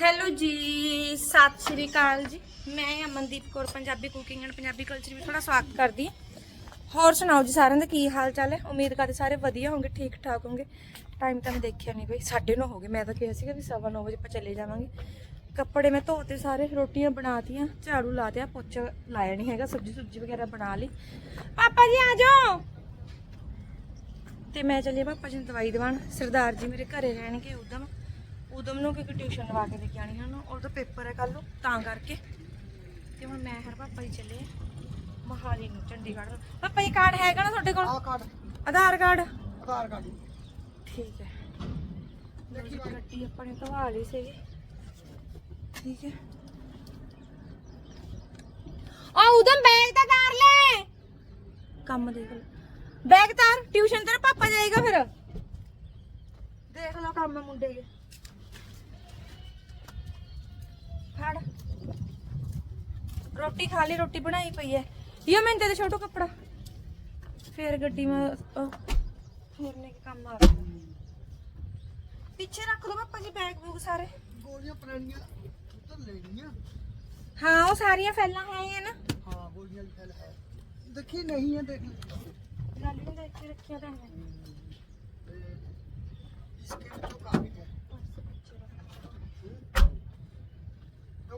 Hello ਜੀ, ਸਤਿ ਸ਼੍ਰੀ ਅਕਾਲ ਜੀ। ਮੈਂ Amandeep Kaur, Punjabi cooking and Punjabi culture ਵਿੱਚ ਤੁਹਾਡਾ ਸਵਾਗਤ ਕਰਦੀ ਹਾਂ। ਹੋਰ ਸੁਣਾਓ ਜੀ ਸਾਰਿਆਂ ਦਾ ਕੀ ਹਾਲ ਚਾਲ ਹੈ? ਉਮੀਦ ਕਰਦੇ ਸਾਰੇ ਵਧੀਆ ਹੋਣਗੇ ਠੀਕ ਠਾਕ ਹੋਣਗੇ। ਟਾਈਮ ਤਾਂ ਮੈਂ ਦੇਖਿਆ ਨਹੀਂ ਬਈ 9:30 ਹੋ ਗਏ। ਮੈਂ ਤਾਂ ਕਿਹਾ ਸੀਗਾ ਵੀ 9:30 ਵਜੇ ਆਪਾਂ ਚਲੇ ਜਾਵਾਂਗੇ। ਕੱਪੜੇ ਮੈਂ ਧੋਤੇ ਸਾਰੇ, ਰੋਟੀਆਂ ਬਣਾਤੀਆਂ, ਝਾੜੂ ਲਾ ਦਿਆ ਪੋਚਾ ਲਾਇਆ ਨਹੀਂ ਹੈਗਾ ਸਬਜ਼ੀ ਸੁਬਜ਼ੀ ਵਗੈਰਾ ਬਣਾ ਲਈ। ਪਾਪਾ ਜੀ ਆ ਜਾਓ। ਤੇ ਮੈਂ ਚੱਲੀ ਪਾਪਾ ਜੀ ਨੂੰ ਦਵਾਈ ਦਿਵਾਣ ਸਰਦਾਰ ਜੀ ਮੇਰੇ ਘਰੇ ਰਹਿਣਗੇ ਉਦਮ ਉਦਮ ਨੂੰ ਕਿਉਂਕਿ ਟਿਊਸ਼ਨ ਲਵਾ ਕੇ ਲੈ ਕੇ ਆਣੀ ਹਨ ਉਹਦਾ ਪੇਪਰ ਹੈ ਕੱਲ ਨੂੰ ਤਾਂ ਕਰਕੇ। ਤੇ ਹੁਣ ਮੈਂ ਹਰ ਪਾਪਾ ਜੀ ਚੱਲੇ ਮਹਾਲੀ ਨੂੰ ਚੰਡੀਗੜ੍ਹ ਪਾਪਾ ਜੀ ਕਾਰਡ ਹੈਗਾ ਨਾ ਤੁਹਾਡੇ ਕੋਲ? Card. Aadhaar card? Aadhaar card. ਠੀਕ ਹੈ। ਦੇਖੀ ਗੱਡੀ ਆਪਾਂ ਨੇ ਧਵਾ ਲਈ ਸੀਗੀ। ਠੀਕ ਹੈ। ਆ ਉਦਮ ਬੈਗ ਤਾਂ ਤਾਰ ਲੈ। ਕੰਮ ਦੇਖ ਲੈ। ਬੈਗ ਤਾਰ ਟਿਊਸ਼ਨ ਤੇਰਾ ਪਾਪਾ ਜਾਏਗਾ ਫਿਰ। ਦੇਖ ਲਓ ਕੰਮ ਹੈ ਮੁੰਡੇ ਦੇ। ਰੋਟੀ ਖਾ ਲਈ ਰੋਟੀ ਬਣਾਈ ਪਈ ਐ। ਯਾ ਮੈਂ ਤੇ ਛੋਟੂ ਕੱਪੜਾ। ਫੇਰ ਗੱਡੀ ਮੈਂ ਫੇਰ ਨੇ ਕੰਮ ਆ ਰਿਹਾ ਪਿੱਛੇ ਰੱਖ ਲਓ ਪਾਪਾ ਜੀ ਬੈਗ ਬੂਗ ਸਾਰੇ। ਗੋਲੀਆਂ ਪੁਰਾਣੀਆਂ ਉੱਤਰ ਲੈਣੀਆਂ। ਹਾਂ ਉਹ ਸਾਰੀਆਂ ਫੈਲਾਂ ਹੈ ਨਾ। ਹਾਂ ਗੋਲੀਆਂ ਦੀ ਫੈਲ ਹੈ। ਦੇਖੀ ਨਹੀਂ ਹੈ ਦੇਖ। ਗੱਲ ਨਹੀਂ ਦੇਖ ਕੇ ਰੱਖਿਆ ਤਾਂ ਹੈ। ਇਸਕੇ ਵਿੱਚੋਂ ਕਾਫੀ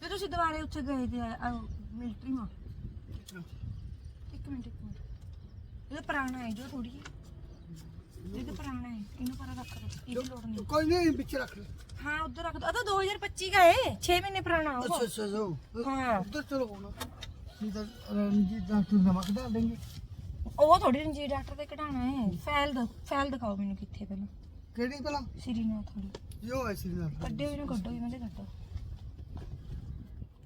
ਤੇ ਤੁਸੀਂ ਦੁਬਾਰੇ ਉੱਥੇ ਗਏ ਤੇ ਆ ਮਿਲਟਰੀ ਮਾ। ਇੱਕ ਮਿੰਟ ਇੱਕ ਮਿੰਟ। ਇਹ ਪੁਰਾਣਾ ਹੈ ਜੋ ਥੋੜੀ ਇਹ ਤਾਂ ਹੈ ਇਹਨੂੰ ਪਰਾਂ ਰੱਖ ਦੋ ਇਹਦੀ ਲੋੜ ਨਹੀਂ। ਕੋਈ ਨਹੀਂ ਵਿੱਚ ਰੱਖ ਲੈ। ਹਾਂ ਉਧਰ ਰੱਖ ਦੋ। ਆ 2025 ਦਾ ਹੈ 6 ਮਹੀਨੇ ਪੁਰਾਣਾ ਉਹ। ਅੱਛਾ ਅੱਛਾ ਜੋ ਹਾਂ। ਉਧਰ ਚਲੋ ਹੁਣ। ਨਹੀਂ ਤਾਂ ਰਣਜੀਤ ਡਾਕਟਰ ਨਮਕ ਕਢਾ ਦੇਂਗੇ। ਉਹ ਥੋੜੀ ਰਣਜੀਤ ਡਾਕਟਰ ਦੇ ਕਢਾਣਾ ਹੈ। ਫਾਈਲ ਦਾ ਫਾਈਲ ਦਿਖਾਓ ਮੈਨੂੰ ਕਿੱਥੇ ਪਹਿਲਾਂ। ਕਿਹੜੀ ਪਹਿਲਾਂ ਸਿਰੀ ਨਾਲ ਥੋੜੀ ਜੋ ਹੈ ਕੱਢਿਓ ਇਹਨੂੰ ਕੱਢੋ ਇਹਨਾਂ ਦੇ ਕੱਢੋ।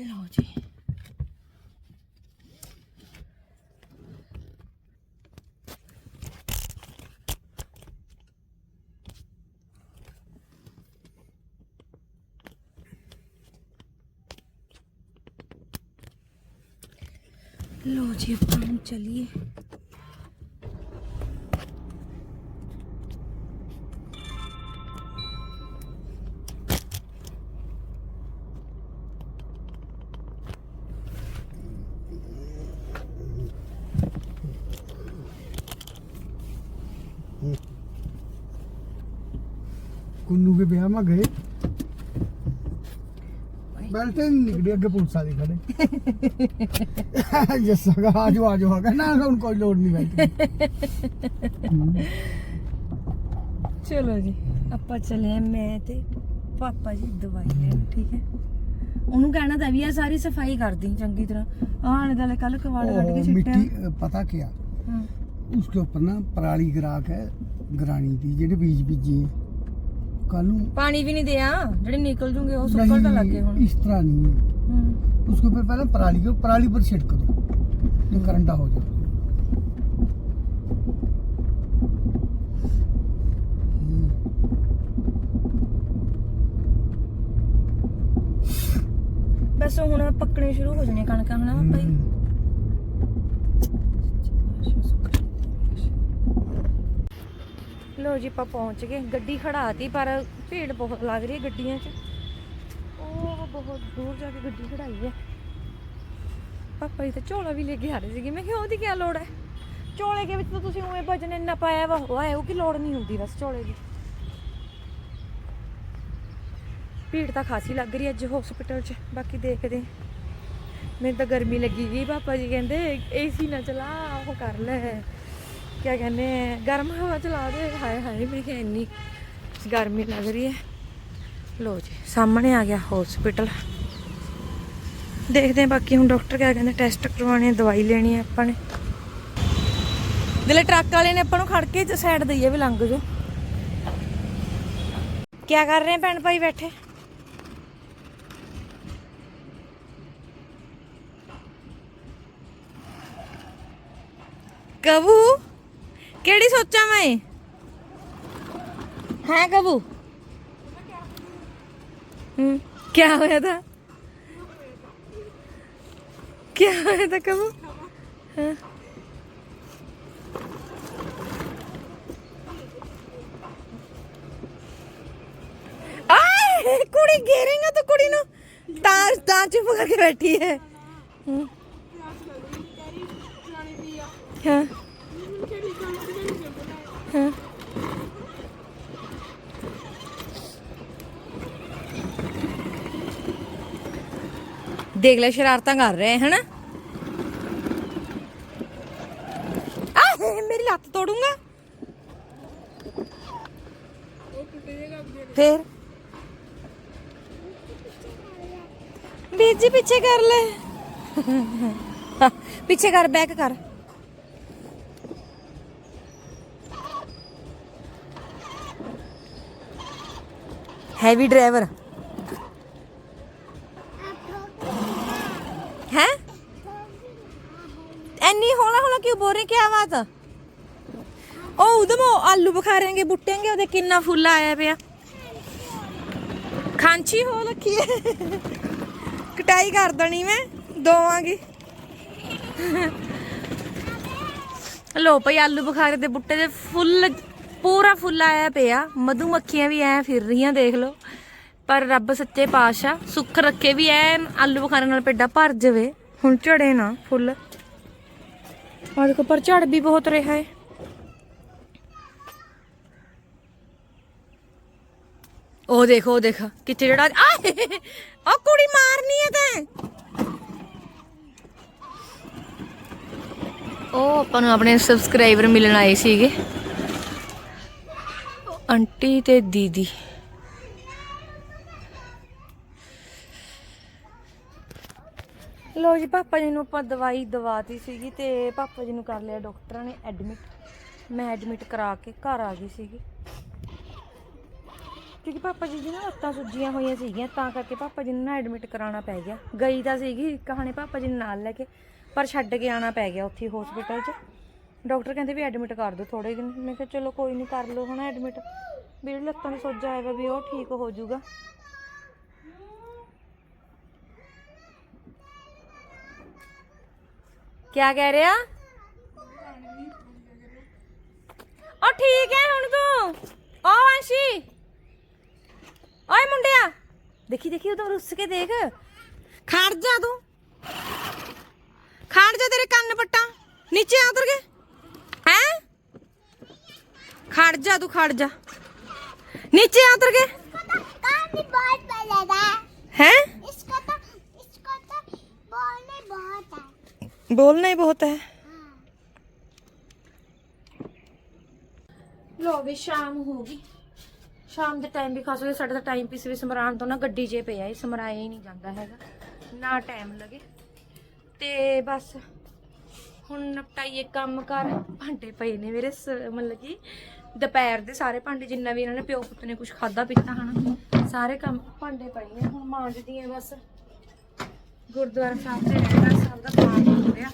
ਲਓ ਜੀ ਲੋ ਜੀ ਆਪਾਂ ਚਲੀਏ ਵਿਆਹਾਂ ਗਏ। ਬੈਲਟ ਨਹੀਂ ਅੱਗੇ ਪੁਲਿਸ ਵਾਲੇ ਖੜੇ। ਜੱਸਾ ਕਾ ਆਜੋ ਆਜੋ ਆ ਨਾ ਹੁਣ ਕੋਈ ਲੋੜ ਨਹੀਂ ਬੈਠੀ ਚਲੋ ਜੀ ਆਪਾਂ ਚਲੇ ਮੈਂ ਤੇ ਪਾਪਾ ਜੀ ਦਵਾਈ ਲੈ ਠੀਕ ਹੈ? ਉਹਨੂੰ ਕਹਿਣਾ ਤਾਂ ਵੀ ਆ ਸਾਰੀ ਸਫ਼ਾਈ ਕਰਦੀ ਚੰਗੀ ਤਰ੍ਹਾਂ। ਆਣ ਦਾ ਕੱਲ ਕਵਾੜ ਕੱਢ ਕੇ ਛਿੱਟਿਆ ਮਿੱਟੀ ਪਤਾ ਕੀ ਆ ਹਾਂ। ਉਸਕੇ ਉੱਪਰ ਨਾ ਪਰਾਲੀ ਗਰਾਕ ਹੈ ਗਰਾਣੀ ਦੀ ਜਿਹੜੇ ਬੀਜ ਬੀਜੇ। ਕੱਲ ਪਾਣੀ ਵੀ ਨਹੀਂ ਦਿਆ। ਜਿਹੜੇ ਨਿਕਲ ਜੂਗੇ ਉਹ ਸੁੱਕਣ ਤਾਂ ਲੱਗੇ ਹੁਣ। इस तरह नहीं है हम्म। उसके ऊपर पहले पराली को पराली पर छिड़क दो जो करंटा हो ਬਸ ਹੁਣ ਪੱਕਣੇ ਸ਼ੁਰੂ ਹੋ ਜਾਣੇ ਕਣਕਾਂ ਹਨਾ ਬਾਈ ਲੋ ਜੀ ਆਪਾਂ ਪਹੁੰਚ ਗਏ, ਗੱਡੀ ਖੜਾਤੀ ਪਰ ਭੀੜ ਬਹੁਤ ਲੱਗ ਰਹੀ ਹੈ ਗੱਡੀਆਂ 'ਚ। ਉਹ ਬਹੁਤ ਦੂਰ ਜਾ ਕੇ ਗੱਡੀ ਖੜਾਈ ਹੈ। ਪਾਪਾ ਜੀ ਤਾਂ ਝੋਲਾ ਵੀ ਲੈ ਕੇ ਆ ਰਹੇ ਸੀਗੇ। ਮੈਂ ਕਿਹਾ, ਉਹਦੀ ਕੀ ਲੋੜ ਹੈ? ਝੋਲੇ ਦੇ ਵਿੱਚ ਤਾਂ ਤੁਸੀਂ ਉਵੇਂ ਵਜਨ ਇੰਨਾ ਪਾਇਆ ਵਾ ਹੋਇਆ ਉਹ ਕੀ ਲੋੜ ਨਹੀਂ ਹੁੰਦੀ ਬਸ ਝੋਲੇ ਦੀ। ਭੀੜ ਤਾਂ ਖਾਸੀ ਲੱਗ ਰਹੀ ਅੱਜ ਹਸਪੀਟਲ 'ਚ, ਬਾਕੀ ਦੇਖਦੇ ਮੈਨੂੰ ਤਾਂ ਗਰਮੀ ਲੱਗੀ ਗਈ, ਪਾਪਾ ਜੀ ਕਹਿੰਦੇ ਏਸੀ ਨਾ ਚਲਾ, ਉਹ ਕਰ ਲੈ। ਕਿਆ ਕਹਿੰਦੇ ਗਰਮ ਹਵਾ ਚਲਾ ਦੇ, ਹਾਏ ਹਾਏ, ਮੈਂ ਕਿਹਾ ਇੰਨੀ ਗਰਮੀ ਲੱਗ ਰਹੀ ਹੈ। ਲੋ ਜੀ, ਸਾਹਮਣੇ ਆ ਗਿਆ ਹਸਪੀਟਲ ਦੇਖਦੇ ਹਾਂ ਬਾਕੀ ਹੁਣ ਡਾਕਟਰ ਕਿਆ ਕਹਿੰਦੇ ਟੈਸਟ ਕਰਵਾਉਣੇ ਦਵਾਈ ਲੈਣੀ ਹੈ ਆਪਾਂ ਨੇ। ਜਿਹੜੇ ਟਰੱਕ ਵਾਲੇ ਨੇ ਆਪਾਂ ਨੂੰ ਖੜ ਕੇ ਸਾਈਡ ਦਈਏ ਵੀ ਲੰਘ ਜੋ ਕਿਆ ਕਰ ਰਹੇ ਭੈਣ ਭਾਈ ਬੈਠੇ? ਕਬੂ? ਕਿਹੜੀ ਸੋਚਾਂ ਮੈਂ? ਹੈ ਕਬੂ? ਹੂੰ ਕੀ ਹੋਇਆ ਤਾਂ? ਕੀ ਹੋਇਆ ਤਾਂ ਕਬੂ? ਹਾਂ? ਆਏ ਕੁੜੀ ਗੇਰੇਗਾ ਤਾਂ ਕੁੜੀ ਨੂੰ ਤਾਂ ਤਾਂ ਚੁੱਪ ਕਰਕੇ ਬੈਠੀ ਹੈ। ਹੂੰ। ਹਾਂ? ਹਾਂ ਦੇਖ ਲੈ ਸ਼ਰਾਰਤਾਂ ਕਰ ਰਹੇ ਹਨ ਆਹ ਮੇਰੀ ਲੱਤ ਤੋੜੂੰਗਾ ਫੇਰ ਵੀਰ ਜੀ ਪਿੱਛੇ ਕਰ ਲੈ ਪਿੱਛੇ ਕਰ ਬੈਕ ਕਰ ਹੈਵੀ ਡਰਾਈਵਰ ਹੈ ਐਨੀ ਹੌਲਾ ਹੌਲਾ ਕਿਉਂ ਬੋਲ ਰਹੇ ਕੀ ਬਾਤ ਉਹ ਉਦਮ ਆਲੂ ਬੁਖਾਰੇਂਗੇ ਬੁੱਟੇਂਗੇ ਉਹਦੇ ਕਿੰਨਾ ਫੁੱਲ ਆਇਆ ਪਿਆ ਖਾਂਚੀ ਹੋ ਲੱਖੀ ਕਟਾਈ ਕਰ ਦੇਣੀ ਮੈਂ ਦੋਵਾਂਗੀ ਲੋ ਭਈ ਆਲੂ ਬੁਖਾਰੇ ਦੇ ਬੁੱਟੇ ਦੇ ਫੁੱਲ ਪੂਰਾ ਫੁੱਲ ਆਇਆ ਪਿਆ, ਮਧੂ ਮੱਖੀਆਂ ਵੀ ਐ ਫਿਰ ਰਹੀਆਂ, ਦੇਖ ਲਓ। ਪਰ ਰੱਬ ਸੱਚੇ ਪਾਤਸ਼ਾਹ, ਸੁੱਖ ਰੱਖੇ ਵੀ ਐ ਆਲੂ ਬੁਖਾਰੇ ਨਾਲ ਪੇਡਾ ਭਰ ਜਾਵੇ। ਹੁਣ ਝੜੇ ਨਾ ਫੁੱਲ। ਆ ਦੇਖੋ, ਪਰ ਝੜ ਵੀ ਬਹੁਤ ਰਿਹਾ ਹੈ ਉਹ ਦੇਖੋ, ਉਹ ਦੇਖ, ਕਿੱਥੇ ਜਿਹੜਾ ਆਏ ਉਹ ਕੁੜੀ ਮਾਰਨੀ ਹੈ ਤੈਂ। ਉਹ ਆਪਾਂ ਨੂੰ ਆਪਣੇ ਸਬਸਕ੍ਰਾਈਬਰ ਮਿਲਣ ਆਏ ਸੀਗੇ। ਆਂਟੀ ਤੇ ਦੀਦੀ। ਲੋ ਜੀ, ਪਾਪਾ ਜੀ ਨੂੰ ਆਪਾਂ ਦਵਾਈ ਦਵਾਤੀ ਸੀਗੀ ਤੇ ਪਾਪਾ ਜੀ ਨੂੰ ਕਰ ਲਿਆ ਡਾਕਟਰਾਂ ਨੇ ਐਡਮਿਟ। ਮੈਂ ਐਡਮਿਟ ਕਰਾ ਕੇ ਘਰ ਆ ਗਈ ਸੀਗੀ। ਕਿਉਂਕਿ ਪਾਪਾ ਜੀ ਦੀ ਨਾ ਲੱਤਾਂ ਸੁੱਜੀਆਂ ਹੋਈਆਂ ਸੀਗੀਆਂ, ਤਾਂ ਕਰਕੇ ਪਾਪਾ ਜੀ ਨੂੰ ਨਾ ਐਡਮਿਟ ਕਰਾਉਣਾ ਪੈ ਗਿਆ। ਗਈ ਤਾਂ ਸੀਗੀ, ਕਹਾਣੀ ਪਾਪਾ ਜੀ ਨੂੰ ਨਾਲ ਲੈ ਕੇ, ਪਰ ਛੱਡ ਕੇ ਆਉਣਾ ਪੈ ਗਿਆ ਉੱਥੇ ਹਸਪੀਟਲ 'ਚ। ਡਾਕਟਰ ਕਹਿੰਦੇ ਵੀ ਐਡਮਿਟ ਕਰ ਦਿਓ ਥੋੜੇ ਦਿਨ। ਮੈਂ ਕਿਹਾ ਚਲੋ ਕੋਈ ਨਹੀਂ ਕਰ ਲਓ ਹੁਣ ਐਡਮਿਟ। ਵੀ ਜਿਹੜੀ ਲੱਤਾਂ 'ਚ ਸੋਜਾ ਆਇਆ ਵਾ ਵੀ ਉਹ ਠੀਕ ਹੋ ਜਾਊਗਾ। ਕਿਆ ਕਹਿ ਰਿਹਾ? ਉਹ ਠੀਕ ਹੈ ਹੁਣ ਤੂੰ। ਓ ਅੰਸ਼ੀ ਓਏ ਮੁੰਡਿਆ। ਦੇਖੀ ਦੇਖੀ ਉਦੋਂ ਰੁੱਸ ਕੇ ਦੇਖ। ਖੜ ਜਾ ਤੂੰ। ਖੜ ਜਾ ਤੇਰੇ ਕੰਨ ਪੱਟਾ। ਨੀਚੇ ਆ ਉਤਰ ਕੇ। ਹੈ ਖੜ ਜਾ ਤੂੰ ਖੜ ਜਾ ਨੀਚੇ ਆ ਉਤਰ ਕੇ काफी बहुत पड़ेगा ਹੈ इसको तो इसको तो बोलने बहुत है ਬੋਲਣਾ ਹੀ ਬਹੁਤ ਹੈ ਲੋ ਵੀ ਸ਼ਾਮ ਹੋ ਗਈ ਸ਼ਾਮ ਦੇ ਟਾਈਮ ਵੀ ਖਾਸ ਹੋ ਗਿਆ ਸਾਡਾ ਤਾਂ ਟਾਈਮ ਪਿਸ ਵੀ ਸਮਰਾਨ ਤੋਂ ਨਾ ਗੱਡੀ 'ਚ ਪਿਆ ਏ ਸਮਰਾਇਆ ਹੀ ਨਹੀਂ ਜਾਂਦਾ ਹੈਗਾ ਨਾ ਟਾਈਮ ਲੱਗੇ ਤੇ ਬਸ ਹੁਣ ਨਪਟਾਈਏ ਕੰਮ ਕਰ ਭਾਂਡੇ ਪਏ ਨੇ ਮੇਰੇ ਮਤਲਬ ਕਿ ਦੁਪਹਿਰ ਦੇ ਸਾਰੇ ਭਾਂਡੇ ਜਿੰਨਾ ਵੀ ਇਹਨਾਂ ਨੇ ਪਿਓ ਪੁੱਤ ਨੇ ਕੁਝ ਖਾਦਾ ਪੀਤਾ ਹਨਾ, ਸਾਰੇ ਕੰਮ ਭਾਂਡੇ ਪਏ ਨੇ, ਹੁਣ ਮਾਂਜਦੀ ਆ ਬਸ। ਗੁਰਦੁਆਰਾ ਸਾਹਿਬ ਤੇ ਰਹਿਣਾ ਸਾਹਿਬ ਦਾ ਪਾਠ ਹੋ ਰਿਹਾ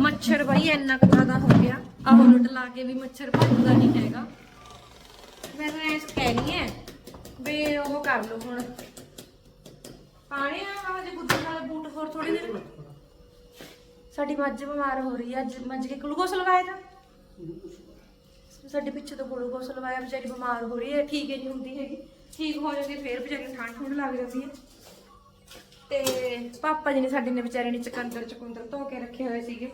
ਮੱਛਰ ਬਈ ਇੰਨਾ ਕੁ ਜ਼ਿਆਦਾ ਹੋ ਗਿਆ। ਆਹ ਉਲਟ ਲਾ ਕੇ ਵੀ ਮੱਛਰ ਭੱਜਦਾ ਨਹੀਂ ਹੈਗਾ। ਮੈਂ ਤਾਂ ਐਸ ਕਹਿਣੀ ਹੈ ਵੀ ਉਹ ਕਰ ਲਓ ਹੁਣ। ਪਾਣੀ ਆ ਹਜੇ ਗੁੱਦਣ ਵਾਲੇ ਬੂਟ ਹੋਰ ਥੋੜੀ ਦੇਰ ਸਾਡੀ ਮੱਝ ਬਿਮਾਰ ਹੋ ਰਹੀ ਹੈ ਅੱਜ ਮੱਝ ਕੇ ਗਲੂਕੋਸ ਲਵਾਇਆ ਤਾਂ? ਸਾਡੇ ਪਿੱਛੇ ਤੋਂ ਗਲੂਕੋਸ ਲਵਾਇਆ ਵਿਚਾਰੀ ਬਿਮਾਰ ਹੋ ਰਹੀ ਹੈ ਠੀਕ ਹੀ ਨਹੀਂ ਹੁੰਦੀ ਹੈਗੀ। ਠੀਕ ਹੋ ਜਾਂਦੀ ਹੈ, ਫੇਰ ਵਿਚਾਰੀ ਨੂੰ ਠੰਡ ਠੁੰਡ ਲੱਗ ਜਾਂਦੀ ਹੈ। ਤੇ ਪਾਪਾ ਜੀ ਨੇ ਸਾਡੇ ਨੇ ਵਿਚਾਰੇ ਨੇ ਚਕੰਦਰ ਚਕੁੰਦਰ ਧੋ ਕੇ ਰੱਖੇ ਹੋਏ ਸੀਗੇ।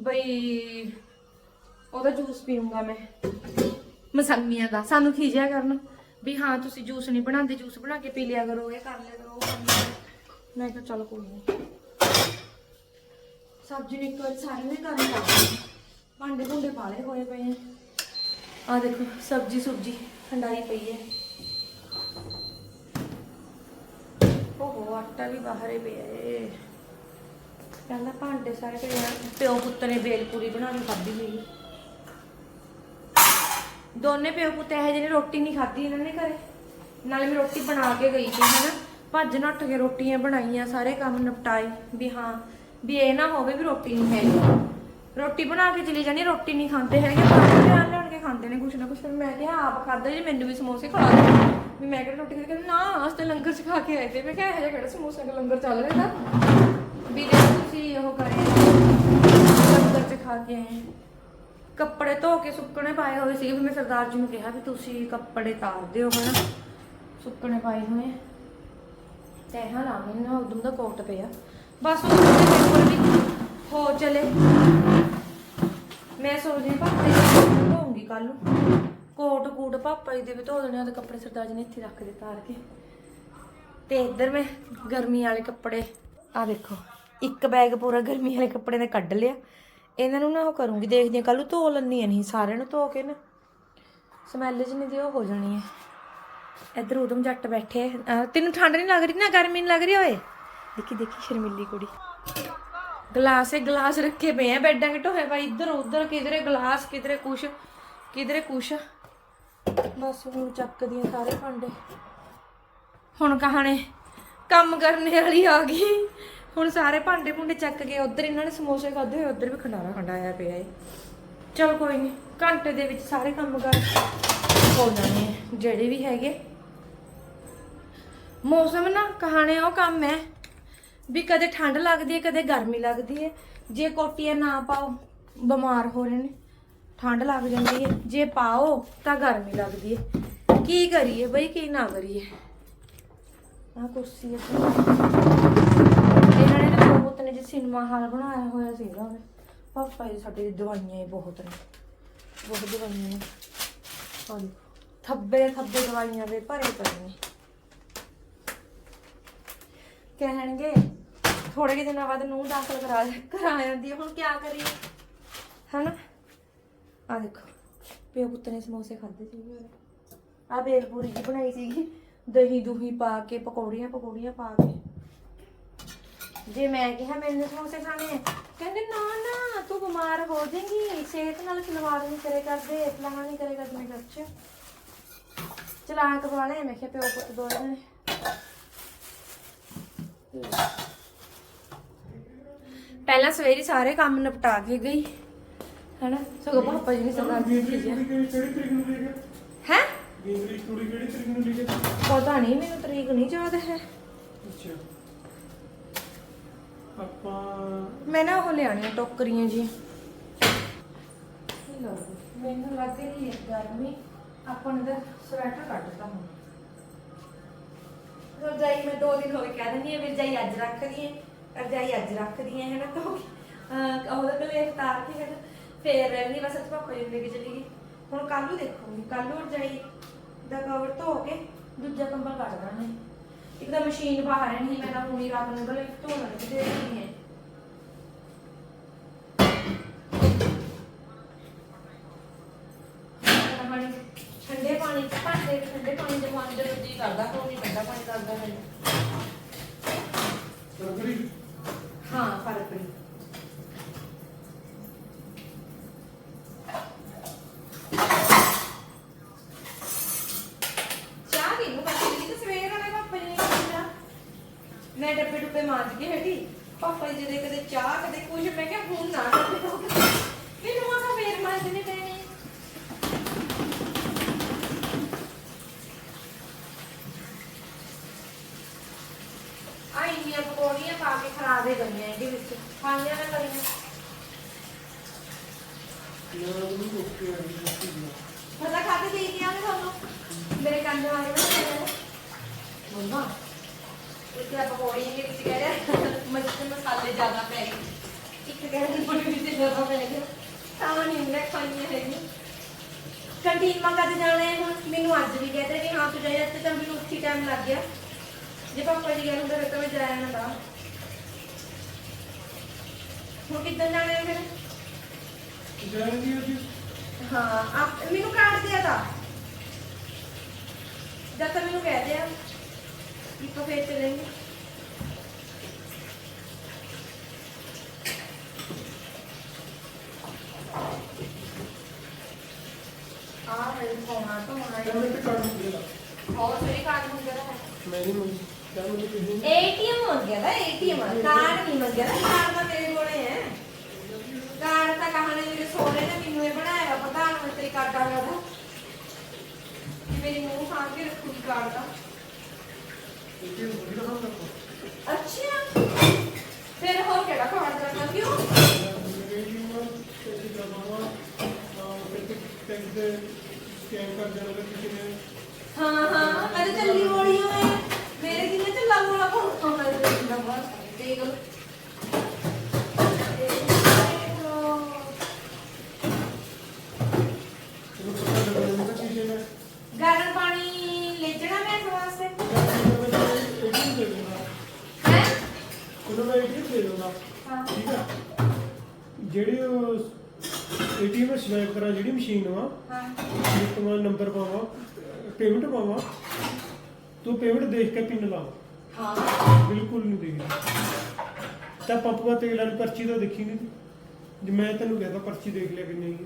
ਬਈ ਉਹਦਾ ਜੂਸ ਪੀਊਂਗਾ ਮੈਂ। ਮਸੰਮੀਆਂ ਦਾ ਸਾਨੂੰ ਖੀਜਿਆ ਕਰਨ। ਵੀ ਹਾਂ ਤੁਸੀਂ ਜੂਸ ਨਹੀਂ ਬਣਾਉਂਦੇ ਜੂਸ ਬਣਾ ਕੇ ਪੀ ਲਿਆ ਕਰੋ ਇਹ ਕਰ ਲਿਆ ਕਰੋ ਉਹ ਕਰ ਲਿਆ ਕਰੋ। ਮੈਂ ਕਿਹਾ ਚਲ ਕੋਈ ਨਹੀਂ ਸਬਜ਼ੀ ਨੂੰ ਇੱਕ ਵਾਰੀ ਸਾਰੇ ਨੇ ਕਰਨ ਲੱਗ ਭਾਂਡੇ ਭੁੰਡੇ ਪਾਲੇ ਹੋਏ ਪਏ ਆ। ਆ ਦੇਖੋ, ਸਬਜ਼ੀ ਸੁਬਜੀ ਠੰਡਾਈ ਪਈ ਹੈ। ਓਹੋ, ਆਟਾ ਵੀ ਬਾਹਰ ਪਿਆ ਏ। ਕਹਿੰਦਾ ਭਾਂਡੇ ਸਾਰੇ ਪਏ ਆ। ਪਿਓ ਪੁੱਤ ਨੇ ਬੇਲ ਪੂਰੀ ਬਣਾ ਕੇ ਖਾਧੀ ਹੋਈ। ਦੋਨੇ ਪਿਓ ਪੁੱਤ ਇਹ ਜਿਹੇ ਨੇ, ਰੋਟੀ ਨਹੀਂ ਖਾਧੀ ਇਹਨਾਂ ਨੇ ਘਰੇ। ਨਾਲੇ ਮੈਂ ਰੋਟੀ ਬਣਾ ਕੇ ਗਈ ਸੀ, ਹਨਾ। ਭੱਜ ਨੱਠ ਕੇ ਰੋਟੀਆਂ ਬਣਾਈਆਂ, ਸਾਰੇ ਕੰਮ ਨਿਪਟਾਏ, ਵੀ ਹਾਂ ਵੀ ਇਹ ਨਾ ਹੋਵੇ ਵੀ ਰੋਟੀ ਨਹੀਂ ਹੈਗੀ। ਰੋਟੀ ਬਣਾ ਕੇ ਚਲੀ ਜਾਣੀ ਰੋਟੀ ਨਹੀਂ ਖਾਂਦੇ ਹੈਗੇ, ਬਾਹਰ ਲਿਆਣ ਲਿਆਣ ਕੇ ਖਾਂਦੇ ਨੇ ਕੁਛ ਨਾ ਕੁਛ। ਫਿਰ ਮੈਂ ਕਿਹਾ, ਆਪ ਖਾਦਾ ਜੀ, ਮੈਨੂੰ ਵੀ ਸਮੋਸੇ ਖਵਾ ਦੇ ਵੀ ਮੈਂ ਕਿਹੜਾ ਰੋਟੀ ਖਾਂਦੀ ਨਾ, ਅਸ ਤੇ ਲੰਗਰ ਚ ਖਾ ਕੇ ਆਏ ਤੇ ਮੈਂ ਕਿਹਾ, ਇਹ ਜਿਹਾ ਸਮੋਸੇ ਦਾ ਲੰਗਰ ਚੱਲ ਰਿਹਾ ਤਾਂ ਵੀ ਜੇ ਤੁਸੀਂ ਉਹ ਕਰੇ, ਲੰਗਰ ਚ ਖਾ ਕੇ ਆਏ। ਕੱਪੜੇ ਧੋ ਕੇ ਸੁੱਕਣੇ ਪਾਏ ਹੋਏ ਸੀ। ਵੀ ਮੈਂ ਸਰਦਾਰ ਜੀ ਨੂੰ ਕਿਹਾ ਵੀ ਤੁਸੀਂ ਕੱਪੜੇ ਤਾਰ ਦਿਓ, ਹਨਾ? ਸੁੱਕਣੇ ਪਾਏ ਹੋਏ। ਤੇ ਹਾਂ ਨਾ ਉਦੋਂ ਦਾ ਕੋਟ ਪਿਆ। ਬਸ ਉਹ ਪੇਪਰ ਵੀ ਹੋ ਚਲੇ। ਮੈਂ ਸੋਚਦੀ ਹਾਂ ਜੀ ਦੇ ਕੱਲ ਨੂੰ। ਕੋਟ ਕੂਟ ਪਾਪਾ ਜੀ ਦੇ ਵੀ ਧੋ ਦੇਣੇ ਉਹਦੇ ਕੱਪੜੇ ਸਰਦਾਰ ਜੀ ਨੇ ਇੱਥੇ ਰੱਖ ਦੇ ਤਾਰ ਕੇ। ਤੇ ਇੱਧਰ ਮੈਂ ਗਰਮੀ ਵਾਲੇ ਕੱਪੜੇ ਆ ਦੇਖੋ, ਇੱਕ ਬੈਗ ਪੂਰਾ ਗਰਮੀ ਵਾਲੇ ਕੱਪੜੇ ਨੇ ਕੱਢ ਲਿਆ। ਇਹਨਾਂ ਨੂੰ ਨਾ ਉਹ ਕਰੂੰਗੀ, ਦੇਖਦੀ ਹਾਂ ਕੱਲ ਨੂੰ ਧੋ ਲੈਣੀ ਨਹੀਂ, ਸਾਰਿਆਂ ਨੂੰ ਧੋ ਕੇ ਨਾ। ਸਮੈਲ ਜਿਹੀ ਦੀ ਉਹ ਹੋ ਜਾਣੀ ਹੈ। ਇੱਧਰ ਉਦਮ ਜੱਟ ਬੈਠੇ ਤੈਨੂੰ ਠੰਡ ਨਹੀਂ ਲੱਗ ਰਹੀ? ਨਾ ਗਰਮੀ ਨਹੀਂ ਲੱਗ ਰਹੀ ਓਏ? ਦੇਖੀ ਦੇਖੀ ਸ਼ਰਮਿੱਲੀ ਕੁੜੀ। ਗਲਾਸ ਹੈ ਗਲਾਸ ਰੱਖੇ ਪਏ ਆ, ਬੈਡਾਂ ਕੇ ਢੋਏ ਭਾਈ, ਇੱਧਰ, ਉੱਧਰ, ਕਿਧਰੇ ਗਲਾਸ, ਕਿਧਰੇ ਕੁਛ ਕਿਧਰੇ ਕੁਛ। ਬਸ ਹੁਣ ਚੱਕਦੀਆਂ ਸਾਰੇ ਭਾਂਡੇ। ਹੁਣ ਕਹਾਣੇ ਕੰਮ ਕਰਨੇ ਵਾਲੀ ਆ ਗਈ। ਹੁਣ ਸਾਰੇ ਭਾਂਡੇ ਭੁੰਡੇ ਚੱਕ ਕੇ ਉਧਰ ਇਹਨਾਂ ਨੇ ਸਮੋਸੇ ਖਾਦੇ ਹੋਏ, ਉੱਧਰ ਵੀ ਖੰਡਾਰਾ ਖੰਡਾਇਆ ਪਿਆ ਏ। ਚਲ ਕੋਈ ਨਹੀਂ ਘੰਟੇ ਦੇ ਵਿੱਚ ਸਾਰੇ ਕੰਮ ਕਰ। ਹੋ ਜਾਣੇ ਜਿਹੜੇ ਵੀ ਹੈਗੇ। ਮੌਸਮ ਨਾ, ਕਹਾਣੇ ਉਹ ਕੰਮ ਹੈ। ਵੀ ਕਦੇ ਠੰਡ ਲੱਗਦੀ ਹੈ, ਕਦੇ ਗਰਮੀ ਲੱਗਦੀ ਹੈ। ਜੇ ਕੋਟੀਆਂ ਨਾ ਪਾਓ, ਬਿਮਾਰ ਹੋ ਰਹੇ ਨੇ। ਠੰਡ ਲੱਗ ਜਾਂਦੀ ਹੈ। ਜੇ ਪਾਓ ਤਾਂ ਗਰਮੀ ਲੱਗਦੀ ਹੈ। ਕੀ ਕਰੀਏ ਬਈ, ਕੀ ਨਾ ਕਰੀਏ? ਆ ਕੁਰਸੀ ਹੈ। ਇਹਨਾਂ ਨੇ ਤਾਂ ਬਹੁਤ ਨੇ, ਜੀ ਸਿਨੇਮਾ ਹਾਲ ਬਣਾਇਆ ਹੋਇਆ ਸੀਗਾ ਉਹਨੇ ਪਾਪਾ ਜੀ, ਸਾਡੇ ਦੀ ਦਵਾਈਆਂ ਹੀ ਬਹੁਤ ਨੇ। ਬਹੁਤ ਦਵਾਈਆਂ ਨੇ। ਹਾਂ ਥੱਬੇ ਥੱਬੇ ਦਵਾਈਆਂ ਦੇ ਭਰੇ ਪਏ ਨੇ। ਕਹਿਣਗੇ ਥੋੜੇ ਜਿਹੇ ਦਿਨਾਂ ਬਾਅਦ ਨੂੰ ਦਾਖਲ ਕਰਾ ਕਰਾ ਜਾਂਦੀ ਹੈ ਹੁਣ ਕੀ ਕਰੀਏ? ਹਨਾ? ਆ ਦੇਖੋ, ਪਿਓ ਪੁੱਤ ਨੇ ਸਮੋਸੇ ਖਾਦੇ ਸੀਗੇ ਆ ਬੇਲਪੂਰੀ ਜੀ ਬਣਾਈ ਸੀਗੀ। ਦਹੀਂ ਦੁਹੀ ਪਾ ਕੇ, ਪਕੌੜੀਆਂ ਪਕੌੜੀਆਂ ਪਾ ਕੇ। ਜੇ ਮੈਂ ਕਿਹਾ ਮੈਨੂੰ ਸਮੋਸੇ ਖਾਣੇ ਕਹਿੰਦੇ, ਨਾ ਨਾ, ਤੂੰ ਬਿਮਾਰ ਹੋ ਜਾਏਂਗੀ। ਸਿਹਤ ਨਾਲ ਖਿਲਵਾੜ ਨਹੀਂ ਕਰੇ ਕਰਦੇ ਫਲਾਣਾ ਨਹੀਂ ਕਰੇ ਕਰਦੇ ਮੈਂ ਕਿਹਾ ਚਲਾਕ ਵਾਲੇ ਮੈਂ ਕਿਹਾ, ਪਿਓ ਪੁੱਤ ਦੋ ਨੇ ਪਹਿਲਾਂ ਸਵੇਰੇ ਸਾਰੇ ਕੰਮ ਨਿਪਟਾ ਕੇ ਗਈ। ਹੈਨਾ? ਸਗੋਂ ਪਾਪਾ ਜੀ ਨੇ ਸਰਦਾਰ ਜੀ ਨੂੰ ਭੇਜਿਆ। ਹੈ? ਪਤਾ ਨਹੀਂ ਮੈਨੂੰ ਤਰੀਕ ਨਹੀਂ ਯਾਦ ਹੈ। ਮੈਂ ਨਾ ਉਹ ਲਿਆਣੀਆਂ ਟੋਕਰੀਆਂ ਜੀ। ਲਓ, ਮੈਨੂੰ ਲੱਗ ਰਹੀ ਹੈ ਗਰਮੀ। ਆਪਾਂ ਨੇ ਤਾਂ ਸਵੈਟਰ ਕੱਢਤਾ ਹੁਣ। ਰਜਾਈ ਮੈਂ ਦੋ ਦਿਨ ਹੋ ਗਏ ਕਹਿ ਦਿੰਦੀ ਹਾਂ ਵੀ ਰਜਾਈ ਅੱਜ ਰੱਖਦੀ ਹੈ ਰਜਾਈ ਅੱਜ ਰੱਖਦੀ ਹੈ ਨਾ ਤਾਂ ਉਹਦਾ ਕਲੇ ਤਾਰ ਕੇ ਹੈ ਫੇਰ ਰਹਿੰਦੀ ਬਸ ਅੱਜ ਪਾਪਾ ਜੀ ਨੂੰ ਲੈ ਕੇ ਚਲੀ ਗਈ। ਹੁਣ ਕੱਲ ਨੂੰ ਦੇਖੂੰਗੀ ਕੱਲ ਨੂੰ ਰਜਾਈ ਦਾ ਕਵਰ ਧੋ ਕੇ ਦੂਜਾ ਕੰਬਲ ਕੱਢ ਦਾਂਗੇ। ਇੱਕ ਤਾਂ ਮਸ਼ੀਨ ਬਾਹਰ ਨਹੀਂ ਮੈਂ ਤਾਂ ਹੁਣੀ ਰਾਤ ਨੂੰ ਗਲੇ ਧੋਣ ਲੱਗ ਦੇ ਰਹੀ ਹੈ। ਠੰਡੇ ਪਾਣੀ ਚ ਭਾਂਡੇ, ਠੰਡੇ ਪਾਣੀ ਚ ਮਾਂਜਣ ਨੂੰ ਜੀ ਕਰਦਾ ਕੋਈ ਨਹੀਂ ਠੰਡਾ ਪਾਣੀ ਕਰਦਾ ਮੈਨੂੰ ਹਾਂ ਫ਼ਰਕ ਪਈ ਚਾਹ ਵੀ ਨੂੰ ਪੱਤੀ ਦੀ ਤੇ ਸਵੇਰ ਵਾਲੇ ਪਾਪਾ ਜੀ ਨੇ ਕਿਹਾ ਮੈਂ ਡੱਬੇ ਡੁੱਬੇ ਮਾਂਜ ਕੇ ਹਟੀ ਪਾਪਾ ਜੀ ਦੇ ਕਦੇ ਚਾਹ ਕਦੇ ਕੁਝ ਮੈਂ ਕਿਹਾ ਹੁਣ ਨਾ ਮੈਨੂੰ ਆਹ ਫੇਰ ਮਾਂਜਣੇ ਪੈਣੇ ਆਈ ਦੇ ਗਈਆਂ ਇਹਦੇ ਵਿੱਚ। ਖਾਈਆਂ ਨਾ ਕਰੀਆਂ ਪਤਾ ਖਾ ਕੇ ਦੇ ਦਿਆਂ ਤੁਹਾਨੂੰ। ਮੇਰੇ ਕੰਨ ਵਾਲੇ ਨਾ ਮੰਮਾ, ਇੱਥੇ ਆਪਾਂ ਪਕੌੜੀ ਦੇ ਵਿੱਚ ਕਹਿ ਰਿਹਾ ਮੱਛੀ ਮਸਾਲੇ ਜ਼ਿਆਦਾ ਪੈ ਗਏ। ਇੱਕ ਕਹਿ ਰਿਹਾ ਵਿੱਚ ਜ਼ਿਆਦਾ ਪੈ ਗਏ। ਤਾਂ ਨਹੀਂ ਮੈਂ ਖਾਣੀਆਂ ਹੈਗੀਆਂ। ਕੰਟੀਨ ਮਾ ਕਦ ਜਾਣਾ ਹੈ ਹੁਣ? ਮੈਨੂੰ ਅੱਜ ਵੀ ਕਹਿੰਦੇ ਕਿ ਹਾਂ, ਤੂੰ ਜਾਇਆ ਤੇ ਤਾਂ ਮੈਨੂੰ ਉੱਥੇ ਟਾਈਮ ਲੱਗ ਗਿਆ। ਜੇ ਪਾਪਾ ਜੀ ਕਹਿੰਦੇ ਫਿਰ ਤਾਂ ਮੈਂ ਜਾਇਆ ਨਾ ਹੁਣ ਕਿੱਦਾਂ ਜਾਣਾ ਹੈ ਫਿਰ? ਹਾਂ ਆਪ ਮੈਨੂੰ ਕਾਰਡ ਦਿਆ ਤਾ। ਜਦ ਤੱਕ ਮੈਨੂੰ ਕਹਿ ਦਿਆ ਕਿ ਆਪਾਂ ਫੇਰ ਚलेंगे ਆ ਮੇਰੇ ਕੋਣਾ ਤੋਂ ਆਇਆ ਹੋਰ ਸਰੀ ਕਾਰਡ ਮੰਗਿਆ ਏਟੀਐਮ ਮੰਗਿਆ ਦਾ ਏਟੀਐਮ ਕਾਰਡ ਨਹੀਂ ਮੰਗਿਆ ਦਾ ਕਾਰਡ ਤਾਂ ਮੇਰੇ ਕਾਰਡ ਤਾਂ ਕਹਾਣੇ ਮੇਰੇ ਸੋਹਰੇ ਨੇ ਮੈਨੂੰ ਇਹ ਬਣਾਇਆ ਵਾ ਪ੍ਰਧਾਨ ਮੰਤਰੀ ਕਾਰਡ ਆ ਦਾ ਕਿ ਮੇਰੀ ਮੂੰਹ ਸਾਂਭ ਕੇ ਰੱਖੂਗੀ ਕਾਰਡ ਦਾ। ਅੱਛਾ। ਫਿਰ ਹੋਰ ਕਿਹੜਾ ਕਾਰਡ ਰੱਖਣਾ ਕਿਉਂ? ਹਾਂ ਹਾਂ ਮੈਂ ਤਾਂ ਚੱਲੀ ਹੋਣੀ ਆ ਮੇਰੇ ਕਿੰਨੇ ਚੱਲਾ ਮੋਲਾ ਕੋਣ ਮੈਂ ਤਾਂ ਬਸ ਦੇਖ ਲਓ ਦੇਖ ਲਓ। ਗਰਮ ਪਾਣੀ ਲੈ ਜਾਣਾ ਮੈਂ ਇਸ ਵਾਸਤੇ ਹੈ ਹਾਂ। ਜਿਹੜੀ ਏਟੀਐਮ ਸਵਾਈਪ ਕਰਾਂ ਜਿਹੜੀ ਮਸ਼ੀਨ ਵਾ ਹਾਂ। ਜੇ ਤੁਮਾਂ ਨੰਬਰ ਪਾਵਾਂ ਪੇਮੈਂਟ ਪਾਵਾਂ ਤੂੰ ਪੇਮੈਂਟ ਦੇਖ ਕੇ ਪਿੰਨ ਲਾ। ਹਾਂ। ਬਿਲਕੁਲ ਨਹੀਂ ਦੇਖੀ। ਤਾਂ ਪੰਪ ਦਾ ਤੇਲ ਵਾਲੀ ਪਰਚੀ ਤਾਂ ਦੇਖੀ ਨਹੀਂ ਜੇ ਮੈਂ ਤੈਨੂੰ ਕਹਿੰਦਾ ਪਰਚੀ ਦੇਖ ਲਿਆ ਕਿੰਨੀ ਹੈ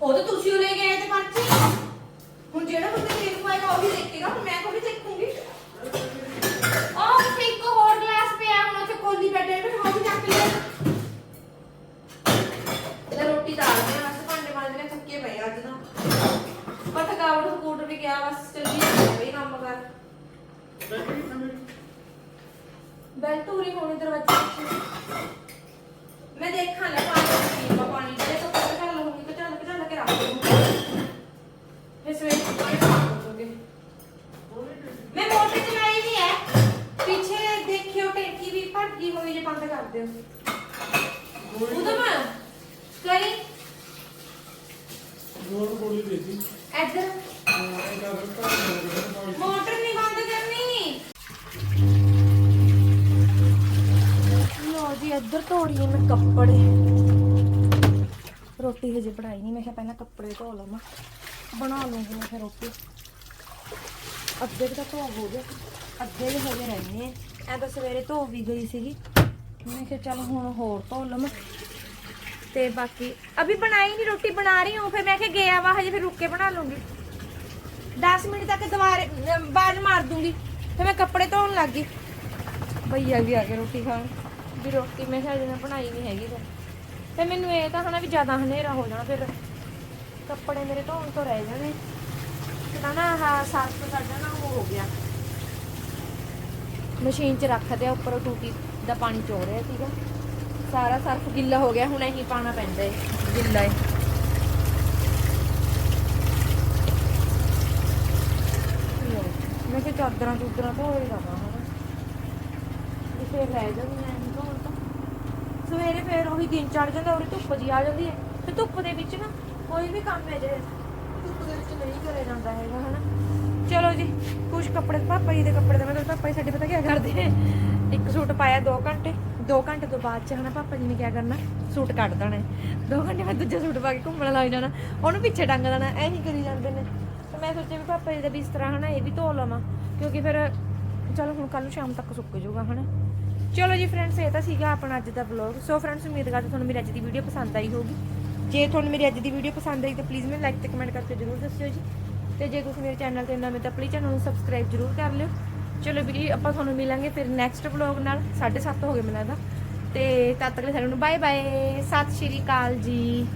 ਉਹ ਤਾਂ ਤੁਸੀਂ ਉਹ ਲੈ ਗਏ ਤੇ ਪਰਚੀ। ਹੁਣ ਜਿਹੜਾ ਬੰਦਾ ਤੇਲ ਪਾਏਗਾ ਉਹ ਵੀ ਦੇਖੇਗਾ ਮੈਂ ਥੋੜੀ ਦੇਖੂੰਗੀ ਉਹ ਉੱਥੇ ਇੱਕ ਹੋਰ ਗਲਾਸ ਪਿਆ ਹੁਣ ਉੱਥੇ ਕੋਲੀ ਬੈਠੇ ਨੇ ਰੋਟੀ ਦਾਲ ਦੇ ਬਸ ਭਾਂਡੇ ਮਾਂਜਣੇ ਥੱਕੇ ਪਏ ਅੱਜ ਤਾਂ। ਪਰ ਥਕਾਵਟ ਥਕੂਟ ਵੀ ਗਿਆ ਬਸ ਚੱਲੀ ਜਾਂਦਾ ਕੰਮ ਕਰ। ਬੈਲ ਤੂਰੀ ਹੋਣੀ ਦਰਵਾਜ਼ੇ ਪਿੱਛੇ। ਮੈਂ ਦੇਖਾਂ ਲੈ ਲੋ ਜੀ ਮੈਂ ਕੱਪੜੇ। ਰੋਟੀ ਹਜੇ ਬਣਾਈ ਨਹੀਂ ਮੈਂ ਕਿਹਾ ਪਹਿਲਾਂ ਕੱਪੜੇ ਧੋ ਲਵਾਂ ਬਣਾ ਲੂੰਗੀ ਮੈਂ ਫਿਰ ਰੋਟੀ। ਅੱਧੇ ਕੁ ਤਾਂ ਧੋ ਹੋ ਗਏ ਅੱਧੇ ਜਿਹੇ ਹਜੇ ਰਹਿੰਦੇ ਐ ਤਾਂ ਸਵੇਰੇ ਧੋ ਵੀ ਗਈ ਸੀਗੀ। ਮੈਂ ਕਿਹਾ ਚੱਲ ਹੁਣ ਹੋਰ ਧੋ ਲਵਾਂ ਤੇ ਬਾਕੀ ਅਭੀ ਬਣਾਈ ਨਹੀਂ ਰੋਟੀ ਬਣਾ ਰਹੀ ਹੂੰ ਫਿਰ ਮੈਂ ਕਿਹਾ ਗਿਆ ਵਾ ਹਜੇ ਫਿਰ ਰੁੱਕ ਕੇ ਬਣਾ ਲੂੰਗੀ। 10 ਮਿੰਟ ਤੱਕ ਦੁਬਾਰੇ ਅਮ, ਮਾਰ ਦੂੰਗੀ। ਫਿਰ ਮੈਂ ਕੱਪੜੇ ਧੋਣ ਲੱਗ ਗਈ। ਭਈਆ ਵੀ ਆ ਕੇ ਰੋਟੀ ਖਾਣ। ਵੀ ਰੋਟੀ ਮੈਂ ਕਿਹਾ ਜਿਹਨੇ ਬਣਾਈ ਨਹੀਂ ਹੈਗੀ ਫਿਰ ਤੇ ਮੈਨੂੰ ਇਹ ਤਾਂ ਹਨਾ ਵੀ ਜ਼ਿਆਦਾ ਹਨੇਰਾ ਹੋ ਜਾਣਾ ਫਿਰ। ਕੱਪੜੇ ਮੇਰੇ ਧੋਣ ਤੋਂ ਰਹਿ ਜਾਣੇ। ਤਾਂ ਨਾ ਆਹ ਸਰਫ ਸਾਡਾ ਨਾ ਉਹ ਹੋ ਗਿਆ। ਮਸ਼ੀਨ 'ਚ ਰੱਖਦੇ ਆ ਉੱਪਰ ਟੂਟੀ ਦਾ ਪਾਣੀ ਚੋ ਰਿਹਾ ਸੀਗਾ। ਸਾਰਾ ਸਰਫ ਗਿੱਲਾ ਹੋ ਗਿਆ, ਹੁਣ ਇਹੀ ਪਾਣਾ ਪੈਂਦਾ ਏ, ਗਿੱਲਾ ਏ। ਮੈਂ ਕਿ ਚਾਦਰਾਂ ਚੂਦਰਾਂ ਧੋ ਹੀ ਲਵਾਂ ਹੁਣ। ਵੀ ਫੇਰ ਰਹਿ ਜਾਂਦੀਆਂ ਸਵੇਰੇ ਫੇਰ ਉਹੀ ਦਿਨ ਚੜ ਜਾਂਦਾ, ਉਹਦੀ ਧੁੱਪ ਜੀ ਆ ਜਾਂਦੀ ਹੈ। ਤੇ ਧੁੱਪ ਦੇ ਵਿੱਚ ਨਾ ਕੋਈ ਵੀ ਕੰਮ ਹੈ ਜਿਹੜੇ ਧੁੱਪ ਦੇ ਵਿੱਚ ਨਹੀਂ ਕਰਿਆ ਜਾਂਦਾ ਹੈਗਾ, ਹਨਾ। ਚਲੋ ਜੀ ਕੁਝ ਕੱਪੜੇ, ਪਾਪਾ ਜੀ ਦੇ ਕੱਪੜੇ ਦਾ ਮਤਲਬ ਪਾਪਾ ਜੀ ਸਾਡੇ ਪਤਾ ਕੀ ਕਰਦੇ ਇੱਕ ਸੂਟ ਪਾਇਆ 2 ਘੰਟੇ 2 ਘੰਟੇ ਤੋਂ ਬਾਅਦ ਚ ਹਨਾ ਪਾਪਾ ਜੀ ਨੇ ਕੀ ਕਰਨਾ? ਸੂਟ ਕੱਢ ਦੇਣਾ 2 ਘੰਟੇ ਬਾਅਦ ਦੂਜਾ ਸੂਟ ਪਾ ਕੇ ਘੁੰਮਣ ਲੱਗ ਜਾਣਾ। ਉਹਨੂੰ ਪਿੱਛੇ ਟੰਗ ਦੇਣਾ, ਐਂ ਹੀ ਕਰੀ ਜਾਂਦੇ ਨੇ। ਤੇ ਮੈਂ ਸੋਚਿਆ ਵੀ ਪਾਪਾ ਜੀ ਦਾ ਬਿਸਤਰਾ ਹਨਾ, ਇਹ ਵੀ ਧੋ ਲਵਾਂ। ਕਿਉਂਕਿ ਫਿਰ, ਚਲੋ ਹੁਣ ਕੱਲ ਨੂੰ ਸ਼ਾਮ ਤੱਕ ਸੁੱਕ ਜਾਊਗਾ, ਹਨਾ। ਚਲੋ ਜੀ ਫਰੈਂਡਸ ਇਹ ਤਾਂ ਸੀਗਾ ਆਪਣਾ ਅੱਜ ਦਾ ਵਲੌਗ ਸੋ ਫਰੈਂਡਸ ਉਮੀਦ ਕਰਦੇ ਤੁਹਾਨੂੰ ਮੇਰੀ ਅੱਜ ਦੀ ਵੀਡੀਓ ਪਸੰਦ ਆਈ ਹੋਊਗੀ। ਜੇ ਤੁਹਾਨੂੰ ਮੇਰੀ ਅੱਜ ਦੀ ਵੀਡੀਓ ਪਸੰਦ ਆਈ ਤਾਂ ਪਲੀਜ਼ ਮੈਨੂੰ ਲਾਈਕ ਤੇ ਕਮੈਂਟ ਕਰਕੇ ਜ਼ਰੂਰ ਦੱਸਿਓ ਜੀ। ਤੇ ਜੇ ਤੁਸੀਂ ਮੇਰੇ ਚੈਨਲ ਤੇ ਨਵੇਂ ਤਾਂ ਪਲੀਜ਼ ਚੈਨਲ ਨੂੰ ਸਬਸਕ੍ਰਾਈਬ ਜ਼ਰੂਰ ਕਰ ਲਿਓ। ਚਲੋ ਵੀ ਆਪਾਂ ਤੁਹਾਨੂੰ ਮਿਲਾਂਗੇ ਫਿਰ ਨੈਕਸਟ ਵਲੌਗ ਨਾਲ। 7:30 ਹੋ ਗਏ ਮੈਨੂੰ ਲੱਗਦਾ। ਤੇ ਤਦ ਤੱਕ ਲਈ ਸਾਰਿਆਂ ਨੂੰ ਬਾਏ ਬਾਏ ਸਤਿ ਸ਼੍ਰੀ ਅਕਾਲ ਜੀ।